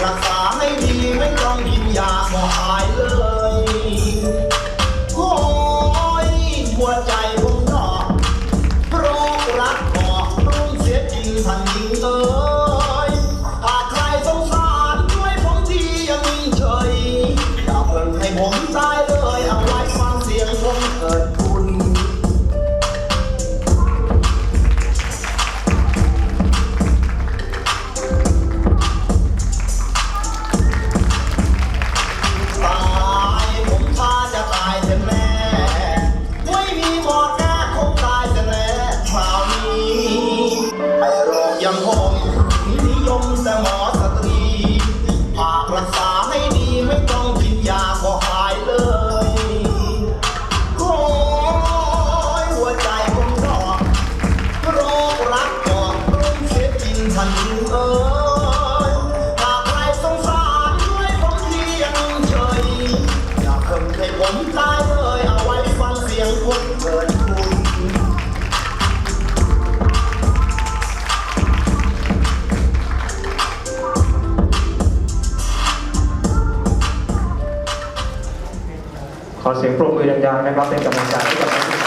รักษา me go. ขอเสียงปรบมือดังๆนะครับเป็นกำลังใจให้กับ